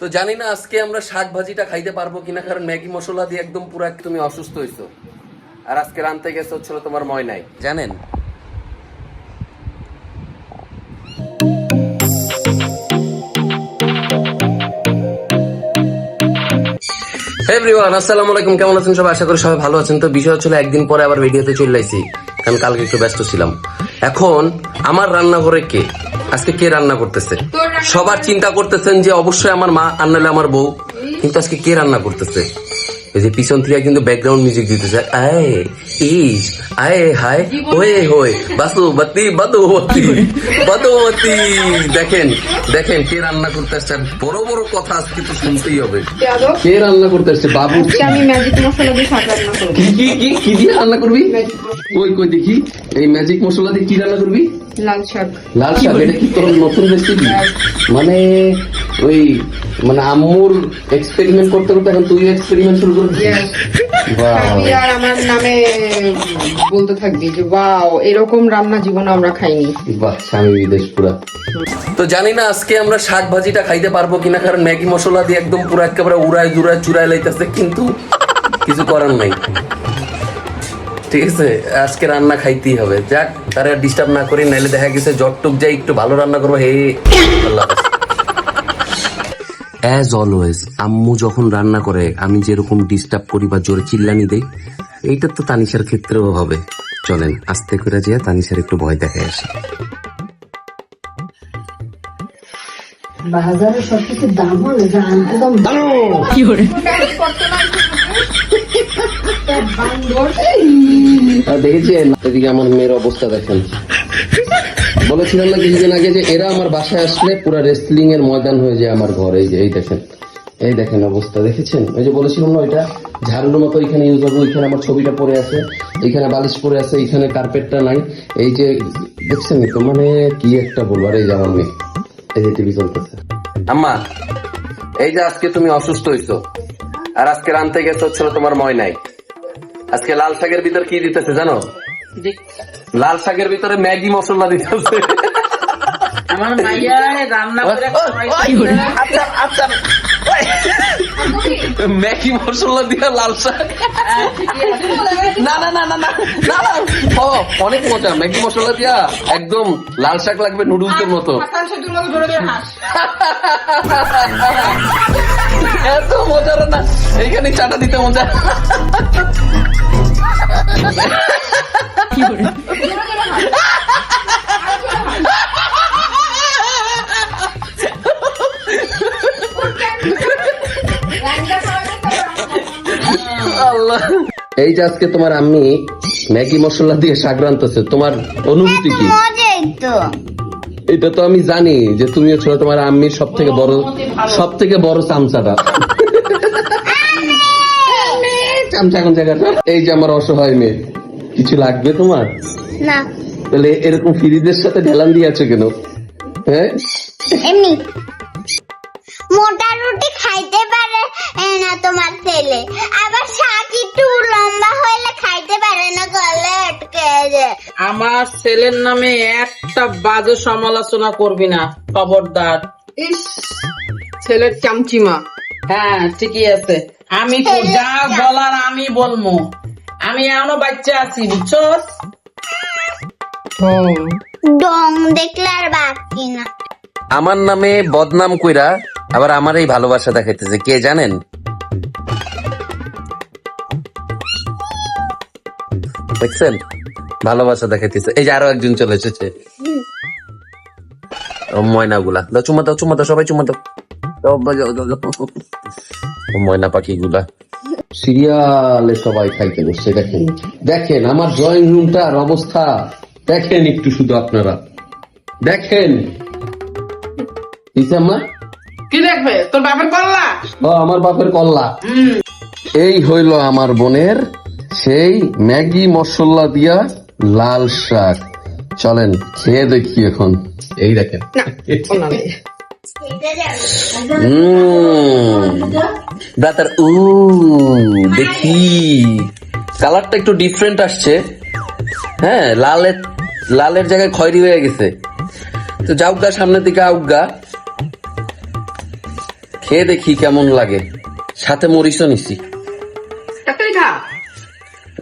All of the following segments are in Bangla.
তো জানি না আজকে আমরা শাক ভাজিটা খাইতে পারব কিনা, কারণ ম্যাগি মশলা দিয়ে একদম পুরো তুমি অসুস্থ হইছো। আর আজকে রানতে গেছে হচ্ছিল তোমার ময়নাই, জানেন? এভরিওয়ান আসসালামু আলাইকুম, কেমন আছেন সবাই? আশা করি সবাই ভালো আছেন। তো বিষয় হচ্ছিল একদিন পরে আবার ভিডিওতে চলে আইছি, কারণ কালকে একটু ব্যস্ত ছিলাম। এখন আমার রান্নাঘরে কে? আজকে কে রান্না করতেছে? সবার চিন্তা করতেছেন যে অবশ্যই আমার মা আর নাহলে আমার বউ। কিন্তু আজকে কে রান্না করতেছে? এই যে পিছন থেকে কিন্তু ব্যাকগ্রাউন্ড মিউজিক দিতেছে। আয় ইস আয় হায় ওয়ে হোয় বাসু বাতি বাদুবতী বাদুবতী দেখেন দেখেন কে রান্না করতে আসছে। বড় বড় কথা আজকে তো শুনতেই হবে। কে রান্না করতে আসছে? বাবু। আমি ম্যাজিক মশলা দিয়ে শাক রান্না করব। কি কি কি কি দিয়ে রান্না করবি? কই কই দেখি। এই ম্যাজিক মশলা দিয়ে কি রান্না করবি? লাল শাক। লাল শাক এটা কি তোর নতুন রেসিপি মানে ওই মানে আম্মুর এক্সপেরিমেন্ট করতে করতে এখন তুই এক্সপেরিমেন্ট শুরু করবি আর আমার নামে বলতে থাকবি যে ওয়াও এরকম রান্না জীবনে আমরা খাইনি। বাহ স্বামী বিদেশ পুরা। তো জানি না আজকে আমরা শাক ভাজিটা খাইতে পারব কিনা কারণ ম্যাগি মশলা দিয়ে একদম পুরো একেবারে উড়ায় জুড়ায় লাইতেছে কিন্তু কিছু করার নাই। ঠিক আছে আজকে রান্না খাইতেই হবে। যাক তারা ডিস্টার্ব না করি নাইলে দেখা গেছে জটটুক যাই একটু ভালো রান্না করব। হে আল্লাহ অ্যাজ অলওয়েজ আম্মু যখন রান্না করে আমি যেরকম ডিস্টার্ব করি বা জোরে চিল্লানি দেই এইটা তো তানিশার ক্ষেত্রেও হবে। চলেন আস্তে করে যেয়ে তানিশার একটু ভয় দেখে আসি। বাজারে সবকিছু দাম হলে যা আনতে দাম আর দেখেছেন? এদিকে আমার মেয়ের অবস্থা দেখেন। বলেছিলাম না কিছুদিন আগে যে এরা আমার বাসায় আসলে পুরো রেসলিং এর ময়দান হয়ে যায় আমার ঘর। এই যে, এই দেখেন। এই দেখেন অবস্থা, দেখেছেন? ওই যে বলেছিলাম না ওইটা? ঝাড়ুর মতো এখানে ইউজ হবে ওইখানে আমার ছবিটা পড়ে আছে, এখানে বালিশ পড়ে আছে, এখানে কার্পেটটা নাই। এই যে, দেখছেন তো? মানে কি একটা বলব? আর এই যে আমার মেয়ে। এই যে টিভি চলতেছে। আম্মা, এই যে আজকে তুমি অসুস্থ হইছো, আর আজকে রানতে গেছে হচ্ছিল তোমার ময়নাই আজকে লাল শাকের ভিতর কি দিতেছে জানো? লাল শাকের ভিতরে ম্যাগি মশলা আমার মাইয়া রান্না করে আচ্ছা আচ্ছা। ম্যাগি মশলা দিয়ে লাল শাক। না না না না না না না। ও অনেক মজা। ম্যাগি মশলা দিয়া একদম লাল শাক লাগবে নুডলসের মতো। এত মজার না। এইখানে চাটা দিতে মজা। আল্লাহ এই যে আজকে তোমার আম্মি ম্যাগি মশলা দিয়ে শাক রান্তেছে তোমার অনুভূতি কি? এটা তো আমি জানি যে তুমি হচ্ছে তোমার আম্মির সব থেকে বড় সব থেকে বড় চামচাটা। চামচা কোন জায়গাটা এই যে আমার অসহায় মেয়ে। কিছু লাগবে তোমার? না। তাহলে এরকম ফিরিদের সাথে ঢেলান দিয়ে আছে কেন? হ্যাঁ? এমনি। মোটা রুটি খাইতে পারে না তোমার ছেলে। আবার শাক একটু লম্বা হইলে খাইতে পারে না গলে আটকে যায়। আমার ছেলের নামে একটা বাজে সমালোচনা করবি না খবরদার। ইস ছেলের চামচিমা। হ্যাঁ ঠিকই আছে। আমি তো যা বলার আমি বলব। আমি এখনও বাচ্চা আছি বুঝছস? ডং দেখলে আর বাকি না আমার নামে বদনাম কইরা আবার আমার এই ভালোবাসা দেখাইতেছে কে জানেন? দেখছেন? ভালোবাসা দেখাইতেছে। এই যে আরও একজন চলে এসেছে। ময়না গুলা দাও চুমা দাও চুমা দাও সবাই চুমা দাও। ময়না পাখি গুলা সিরিয়ালে সবাই খাইতে বসছে দেখেন। দেখেন আমার ড্রয়িং রুমটার অবস্থা। দেখেন একটু শুধু আপনারা। দেখেন। ইসাম্মা কি দেখবে? তোর বাপের করলা ও আমার বাপের কল্লা। এই হইল আমার বোনের সেই ম্যাগি মশলা দিয়া লাল শাক। চলেন খেয়ে দেখি এখন। এই দেখেন। ব্রাতার উ দেখি। কালারটা একটু ডিফারেন্ট আসছে। হ্যাঁ লালের লালের জায়গায় খয়েরি হয়ে গেছে। তো যাউগা সামনের দিকে আউগা খেয়ে দেখি কেমন লাগে। সাথে মরিচও নিছি।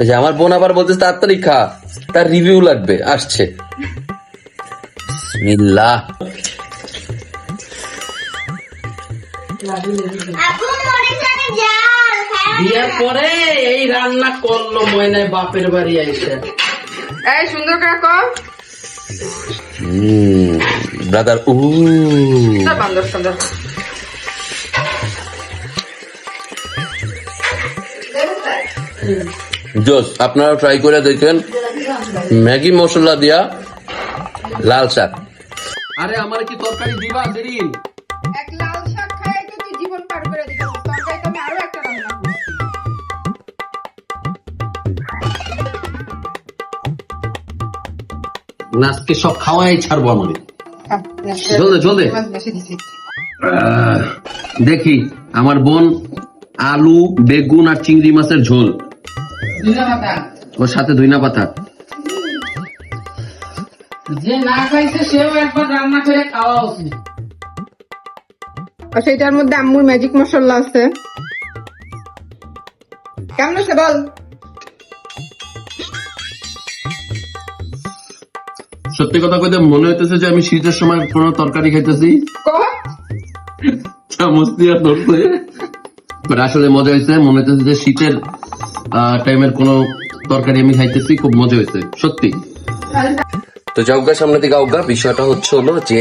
যে আমার বোন আবার বলতেছে তাড়াতাড়ি খা। তার রিভিউ লাগবে আসছে। বিসমিল্লাহ। বিয়ের পরে এই রান্না করল ময়নায় বাপের বাড়ি আইসে। এই সুন্দর করে ব্রাদার উ বান্দর সুন্দর। জোস আপনারা ট্রাই করে দেখেন। ম্যাগি মশলা দিয়া লাল শাক। আরে আমার কি তরকারি দিবা সেদিন আজকে সব খাওয়াই ছাড়বো আমাদের জলদি জলদি। দেখি আমার বোন আলু বেগুন আর চিংড়ি মাছের ঝোল। ওর সাথে ধইনা পাতা। যে না খাইছে সেও একবার রান্না করে খাওয়া উচিত। আর সেটার মধ্যে আম্মুর ম্যাজিক মশলা আছে। কেমন আছে বল? সত্যি কথা কইতে মনে হইতেছে যে আমি শীতের সময় কোন তরকারি খাইতেছি। চামচ দিয়ে ধরতে But আসলে মজা হয়েছে মনে হইতেছে যে শীতের টাইমের কোন তরকারি আমি খাইতেছি খুব মজা হয়েছে সত্যি। তো যাওগা সামনে থেকে আউগা বিষয়টা হচ্ছে হলো যে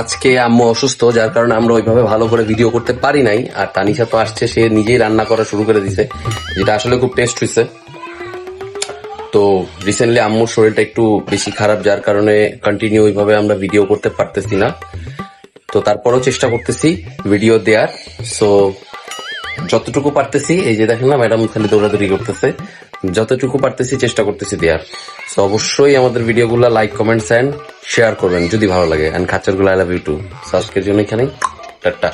আজকে আম্মু অসুস্থ যার কারণে আমরা ওইভাবে ভালো করে ভিডিও করতে পারি নাই। আর তানিশা তো আসছে সে নিজেই রান্না করা শুরু করে দিছে যেটা আসলে খুব টেস্ট হয়েছে তো রিসেন্টলি আম্মুর শরীরটা একটু বেশি খারাপ, যার কারণে কন্টিনিউ ওইভাবে আমরা ভিডিও করতে পারতেছি না। তো তারপরও চেষ্টা করতেছি ভিডিও দেওয়ার সো যতটুকু পারতেছি, এই যে দেখেন না ম্যাডাম খালি দৌড়াদৌড়ি করতেছে। যতটুকু পারতেছি, চেষ্টা করতেছি দেওয়ার সো অবশ্যই আমাদের ভিডিওগুলো লাইক কমেন্টস এন্ড শেয়ার করবেন যদি ভালো লাগে। এন্ড খাচ্চারগুলো আই লাভ ইউ টু আজকের জন্য এখানে টাটা।